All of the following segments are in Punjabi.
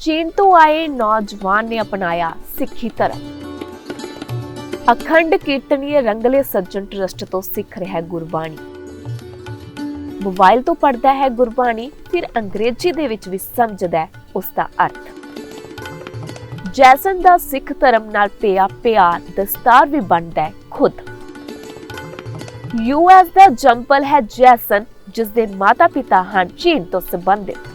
ਚੀਨ ਤੋਂ ਆਏ ਨੌਜਵਾਨ ਨੇ ਅਪਣਾਇਆ ਸਿੱਖੀ ਧਰਮ। ਅਖੰਡ ਕੀਰਤਨੀਏ ਰੰਗਲੇ ਸੱਜਣ ਟਰਸਟ ਤੋਂ ਸਿੱਖ ਰਿਹਾ ਗੁਰਬਾਣੀ। ਮੋਬਾਈਲ ਤੋਂ ਪੜ੍ਹਦਾ ਹੈ ਗੁਰਬਾਣੀ, ਫਿਰ ਅੰਗਰੇਜ਼ੀ ਦੇ ਵਿੱਚ ਵੀ ਸਮਝਦਾ ਹੈ ਉਸ ਦਾ ਅਰਥ। ਜੈਸਨ ਦਾ ਸਿੱਖ ਧਰਮ ਨਾਲ ਪਿਆ ਪਿਆਰ, ਦਸਤਾਰ ਵੀ ਬਣਦਾ ਹੈ ਖੁਦ। ਯੂਐਸ ਦਾ ਜੰਪਲ ਹੈ ਜੈਸਨ ਜਿਸ ਦੇ ਮਾਤਾ-ਪਿਤਾ ਹਨ ਚੀਨ ਤੋਂ ਸੰਬੰਧਿਤ।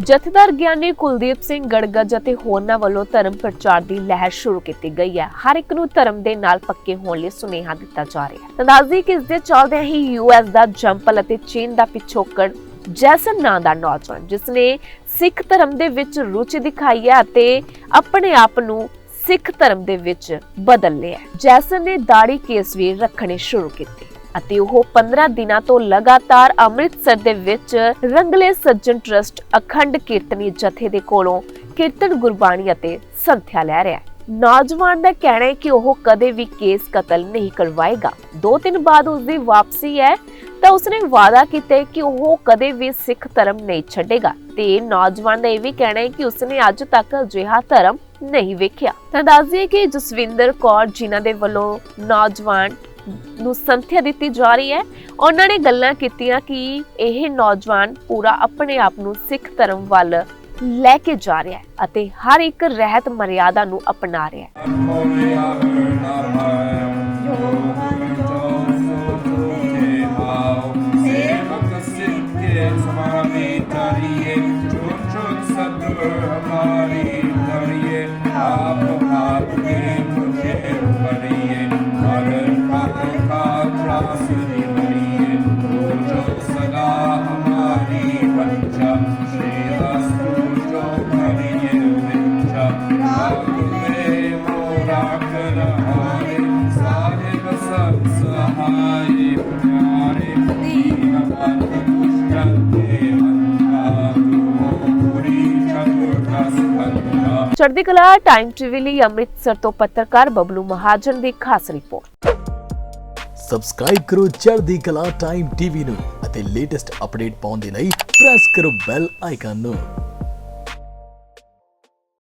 ਜਥੇਦਾਰ ਗਿਆਨੀ ਕੁਲਦੀਪ ਸਿੰਘ ਗੜਗੜ ਅਤੇ ਹੋਰਨਾਂ ਵੱਲੋਂ ਧਰਮ ਪ੍ਰਚਾਰ ਦੀ ਲਹਿਰ ਸ਼ੁਰੂ ਕੀਤੀ ਗਈ ਹੈ। ਹਰ ਇੱਕ ਨੂੰ ਧਰਮ ਦੇ ਨਾਲ ਪੱਕੇ ਹੋਣ ਲਈ ਸੁਨੇਹਾ ਦਿੱਤਾ ਜਾ ਰਿਹਾ ਹੈ। ਤੰਦਾਜ਼ੀ ਕਿ ਇਸ ਦੇ ਚੱਲਦਿਆਂ ਹੀ ਯੂਐਸ ਦਾ ਜੰਪਲ ਅਤੇ ਚੀਨ ਦਾ ਪਿਛੋਕੜ ਜੈਸਨ ਨਾਂ ਦਾ ਨੌਜਵਾਨ, ਜਿਸ ਨੇ ਸਿੱਖ ਧਰਮ ਦੇ ਵਿੱਚ ਰੁਚੀ ਦਿਖਾਈ ਹੈ ਅਤੇ ਆਪਣੇ ਆਪ ਨੂੰ ਸਿੱਖ ਧਰਮ ਦੇ ਵਿੱਚ ਬਦਲ ਲਿਆ ਜੈਸਨ ਨੇ ਦਾੜੀ ਕੇਸ ਵੀ ਰੱਖਣੇ ਸ਼ੁਰੂ ਕੀਤੇ। ਅਤੇ ਉਹ 15 ਦਿਨਾਂ ਤੋਂ ਲਗਾਤਾਰ ਅੰਮ੍ਰਿਤਸਰ ਦੇ ਵਿੱਚ ਰੰਗਲੇ ਸੱਜਣ ਟਰਸਟ ਅਖੰਡ ਕੀਰਤਨੀ ਜਥੇ ਦੇ ਕੋਲੋਂ ਕੀਰਤਨ ਗੁਰਬਾਣੀ ਅਤੇ ਸੰਥਿਆ ਲੈ ਰਿਹਾ ਹੈ। ਨੌਜਵਾਨ ਦਾ ਕਹਿਣਾ ਹੈ ਕਿ ਉਹ ਕਦੇ ਵੀ ਕੇਸ ਕਤਲ ਨਹੀਂ ਕਰਵਾਏਗਾ। ਦੋ ਦਿਨ ਬਾਅਦ ਉਸ ਦੀ ਵਾਪਸੀ ਹੈ, ਤਾਂ ਉਸਨੇ ਵਾਅਦਾ ਕੀਤਾ ਕਿ ਉਹ ਕਦੇ ਵੀ ਸਿੱਖ ਧਰਮ ਨਹੀਂ ਛੱਡੇਗਾ। ਤੇ ਨੌਜਵਾਨ ਦਾ ਇਹ ਵੀ ਕਹਿਣਾ ਹੈ ਕਿ ਉਸਨੇ ਅੱਜ ਤੱਕ ਅਜਿਹਾ ਧਰਮ ਨਹੀਂ ਵੇਖਿਆ। ਤਾਂ ਦੱਸ ਦਈਏ ਕਿ ਜਸਵਿੰਦਰ ਕੌਰ ਜਿਨ੍ਹਾਂ ਦੇ ਵੱਲੋਂ ਨੌਜਵਾਨ ਨੂੰ ਸੰਥਿਆ ਦਿੱਤੀ ਜਾ ਰਹੀ ਹੈ ਉਹਨਾਂ ਨੇ ਗੱਲਾਂ ਕੀਤੀਆਂ ਕਿ ਇਹ ਨੌਜਵਾਨ ਪੂਰਾ ਆਪਣੇ ਆਪ ਨੂੰ ਸਿੱਖ ਧਰਮ ਵੱਲ ਲੈ ਕੇ ਜਾ ਰਿਹਾ ਹੈ ਅਤੇ ਹਰ ਇੱਕ ਰਹਿਤ ਮਰਿਆਦਾ ਨੂੰ ਅਪਣਾ ਰਿਹਾ ਹੈ सदा ਚੜ੍ਹਦੀ ਕਲਾ ਟਾਈਮ ਟੀਵੀ ਲਈ ਅੰਮ੍ਰਿਤਸਰ ਤੋਂ ਪੱਤਰਕਾਰ ਬਬਲੂ ਮਹਾਜਨ ਦੀ ਖਾਸ ਰਿਪੋਰਟ। ਸਬਸਕ੍ਰਾਈਬ ਕਰੋ ਚੜ੍ਹਦੀ ਕਲਾ ਟਾਈਮ ਟੀਵੀ ਨੂੰ ਅਤੇ ਲੇਟੈਸਟ ਅਪਡੇਟ ਪਾਉਣ ਦੇ ਲਈ ਪ੍ਰੈਸ ਕਰੋ ਬੈਲ ਆਈਕਨ ਨੂੰ।